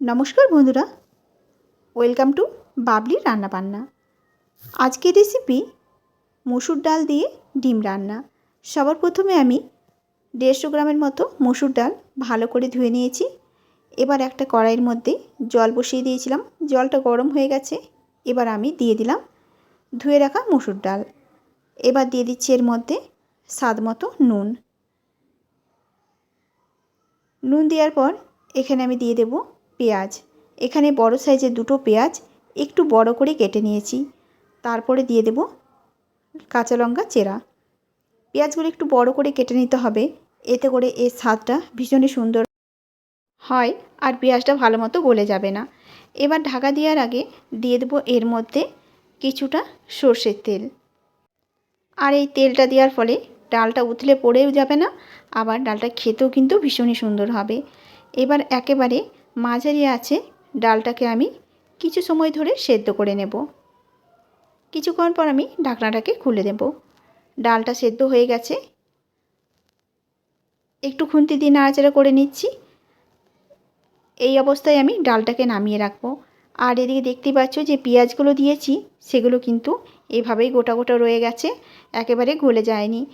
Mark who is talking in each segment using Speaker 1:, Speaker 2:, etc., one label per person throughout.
Speaker 1: নমস্কার বন্ধুরা। Welcome to বাবলির রান্নাবান্না। আজকের রেসিপি মসুর ডাল দিয়ে ডিম রান্না। সবার প্রথমে আমি দেড়শো গ্রামের মতো মসুর ডাল ভালো করে ধুয়ে নিয়েছি। এবার একটা কড়াইয়ের মধ্যে জল বসিয়ে দিয়েছিলাম। জলটা গরম হয়ে গেছে। এবার আমি দিয়ে দিলাম ধুয়ে রাখা মসুর ডাল। এবার দিয়ে দিচ্ছি এর মধ্যে স্বাদ মতো নুন। নুন দেওয়ার পর এখানে আমি দিয়ে দেব পেঁয়াজ। এখানে বড় সাইজের দুটো পেঁয়াজ, একটু বড় করে কেটে নিয়েছি। তারপরে দিয়ে দেব কাঁচা লঙ্কা চেরা। পেঁয়াজগুলো একটু বড় করে কেটে নিতে হবে, এতে করে এর স্বাদটা ভীষণই সুন্দর হয় আর পেঁয়াজটা ভালো মতো গলে যাবে না। এবার ঢাকা দেওয়ার আগে দিয়ে দেবো এর মধ্যে কিছুটা সর্ষের তেল। আর এই তেলটা দেওয়ার ফলে ডালটা উতলে পড়েও যাবে না, আবার ডালটা খেতেও কিন্তু ভীষণই সুন্দর হবে। এবার একেবারে মাঝারি আছে, ডালটাকে আমি কিছু সময় ধরে সেদ্ধ করে নেব। কিছুক্ষণ পর আমি ঢাকনাটাকে খুলে দেব। ডালটা সেদ্ধ হয়ে গেছে। একটু খুন্তি দিয়ে নাড়াচাড়া করে নিচ্ছি। এই অবস্থায় আমি ডালটাকে নামিয়ে রাখব। আর এদিকে দেখতেই পাচ্ছ যে পেঁয়াজগুলো দিয়েছি, সেগুলো কিন্তু এভাবেই গোটা গোটা রয়ে গেছে, একেবারে গলে যায়নি।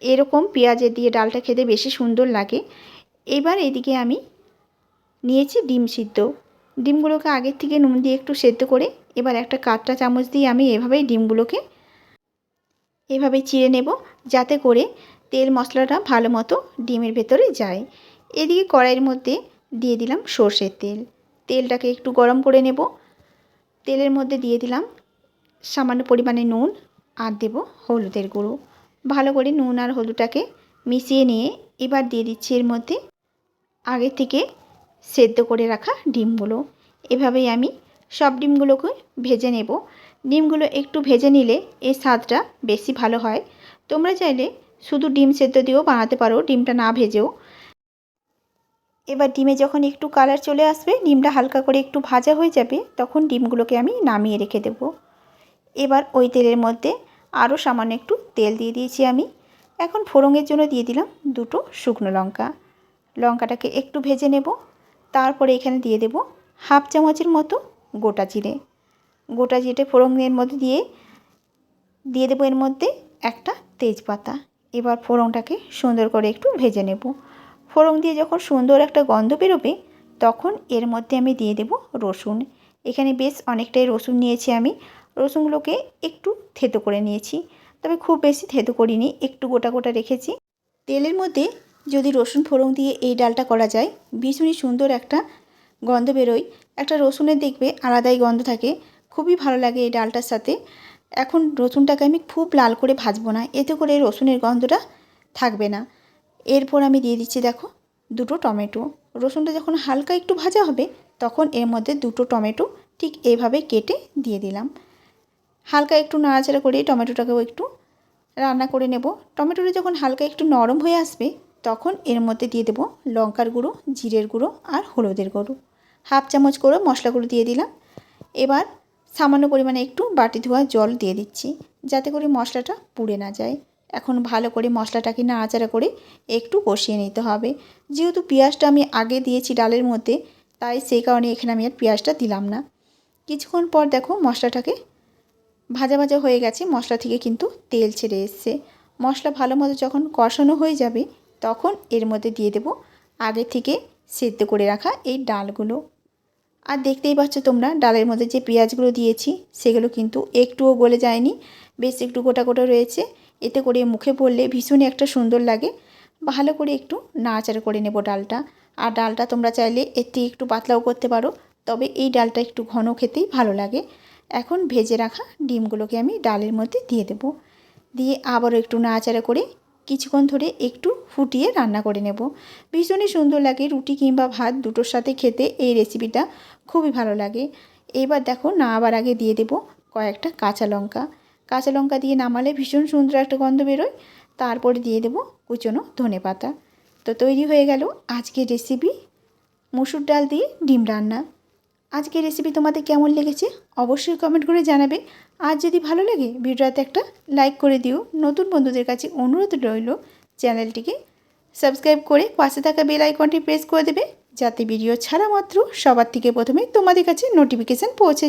Speaker 1: এরকম পেঁয়াজের দিয়ে ডালটা খেতে বেশি সুন্দর লাগে। এবার এদিকে আমি নিয়েছি ডিম সিদ্ধ। ডিমগুলোকে আগের থেকে নুন দিয়ে একটু সেদ্ধ করে এবার একটা কাঁচটা চামচ দিয়ে আমি এভাবেই ডিমগুলোকে এভাবে চিড়ে নেব যাতে করে তেল মশলাটা ভালো মতো ডিমের ভেতরে যায়। এদিকে কড়াইয়ের মধ্যে দিয়ে দিলাম সর্ষের তেল। তেলটাকে একটু গরম করে নেব। তেলের মধ্যে দিয়ে দিলাম সামান্য পরিমাণে নুন আর দেব হলুদের গুঁড়ো। ভালো করে নুন আর হলুদটাকে মিশিয়ে নিয়ে এবার দিয়ে দিচ্ছি এর মধ্যে আগে থেকে সেদ্ধ করে রাখা ডিমগুলো। এভাবেই আমি সব ডিমগুলোকে ভেজে নেব। ডিমগুলো একটু ভেজে নিলে এই স্বাদটা বেশি ভালো হয়। তোমরা চাইলে শুধু ডিম সেদ্ধ দিয়েও বানাতে পারো, ডিমটা না ভেজেও। এবার ডিমে যখন একটু কালার চলে আসবে, ডিমটা হালকা করে একটু ভাজা হয়ে যাবে, তখন ডিমগুলোকে আমি নামিয়ে রেখে দেব। এবার ওই তেলের মধ্যে আরও সামান্য একটু তেল দিয়ে দিয়েছি আমি। এখন ফোড়ঙের জন্য দিয়ে দিলাম দুটো শুকনো লঙ্কা। লঙ্কাটাকে একটু ভেজে নেব। তারপরে এখানে দিয়ে দেব হাফ চামচের মতো গোটা জিরে। গোটা জিরে ফোড়নের মধ্যে দিয়ে দিয়ে দেবো এর মধ্যে একটা তেজপাতা। এবার ফোড়নটাকে সুন্দর করে একটু ভেজে নেব। ফোড়ন দিয়ে যখন সুন্দর একটা গন্ধ বেরোবে, তখন এর মধ্যে আমি দিয়ে দেব রসুন। এখানে বেশ অনেকটাই রসুন নিয়েছি আমি। রসুনগুলোকে একটু থেতো করে নিয়েছি। তবে খুব বেশি থেতো করিনি, একটু গোটা গোটা রেখেছি। তেলের মধ্যে যদি রসুন ফোড়ন দিয়ে এই ডালটা করা যায়, ভীষণই সুন্দর একটা গন্ধ বেরোয়। একটা রসুনের দেখবে আলাদাই গন্ধ থাকে, খুবই ভালো লাগে এই ডালটার সাথে। এখন রসুনটাকে আমি খুব লাল করে ভাজবো না, এতে করে রসুনের গন্ধটা থাকবে না। এরপর আমি দিয়ে দিচ্ছি দেখো দুটো টমেটো। রসুনটা যখন হালকা একটু ভাজা হবে, তখন এর মধ্যে দুটো টমেটো ঠিক এভাবে কেটে দিয়ে দিলাম। হালকা একটু নাড়াচাড়া করে টমেটোটাকেও একটু রান্না করে নেব। টমেটোটা যখন হালকা একটু নরম হয়ে আসবে তখন এর মধ্যে দিয়ে দেবো লঙ্কার গুঁড়ো, জিরের গুঁড়ো আর হলুদের গুঁড়ো। হাফ চামচ করে মশলাগুলো দিয়ে দিলাম। এবার সামান্য পরিমাণে একটু বাটি ধোয়া জল দিয়ে দিচ্ছি, যাতে করে মশলাটা পুড়ে না যায়। এখন ভালো করে মশলাটাকে নাড়াচাড়া করে একটু কষিয়ে নিতে হবে। যেহেতু পেঁয়াজটা আমি আগে দিয়েছি ডালের মধ্যে, তাই সেই কারণে এখানে আমি আর পেঁয়াজটা দিলাম না। কিছুক্ষণ পর দেখো মশলাটাকে ভাজা ভাজা হয়ে গেছে, মশলা থেকে কিন্তু তেল ছেড়ে এসছে। মশলা ভালো মতো যখন কষানো হয়ে যাবে তখন এর মধ্যে দিয়ে দেব আগে থেকে সেদ্ধ করে রাখা এই ডালগুলো। আর দেখতেই পাচ্ছ তোমরা, ডালের মধ্যে যে পেঁয়াজগুলো দিয়েছি, সেগুলো কিন্তু একটুও গলে যায়নি। বেশ একটু গোটা গোটা রয়েছে। এতে করে মুখে পড়লে ভীষণই একটা সুন্দর লাগে। ভালো করে একটু নাড়াচাড়া করে নেব ডালটা। আর ডালটা তোমরা চাইলে থেকে একটু পাতলাও করতে পারো, তবে এই ডালটা একটু ঘন খেতেই ভালো লাগে। এখন ভেজে রাখা ডিমগুলোকে আমি ডালের মধ্যে দিয়ে দেব। দিয়ে আবারও একটু নাড়াচাড়া করে কিছুক্ষণ ধরে একটু ফুটিয়ে রান্না করে নেব। ভীষণই সুন্দর লাগে রুটি কিংবা ভাত দুটোর সাথে খেতে এই রেসিপিটা খুবই ভালো লাগে। এবার দেখো না আবার আগে দিয়ে দেব কয়েকটা কাঁচা লঙ্কা। কাঁচা লঙ্কা দিয়ে নামালে ভীষণ সুন্দর একটা গন্ধ বেরোয়। তারপরে দিয়ে দেব কুচনো ধনে পাতা। তো তৈরি হয়ে গেল আজকের রেসিপি মুসুর ডাল দিয়ে ডিম রান্না। আজকের রেসিপি তোমাদের কেমন লেগেছে অবশ্যই কমেন্ট করে জানাবে। আর যদি ভালো লাগে, ভিডিওতে একটা লাইক করে দিও। নতুন বন্ধুদের কাছে অনুরোধ রইল, চ্যানেলটিকে সাবস্ক্রাইব করে পাশে থাকা বেল আইকনটি প্রেস করে দেবে, যাতে ভিডিও ছাড়া মাত্র সবার থেকে প্রথমে তোমাদের কাছে নোটিফিকেশান পৌঁছে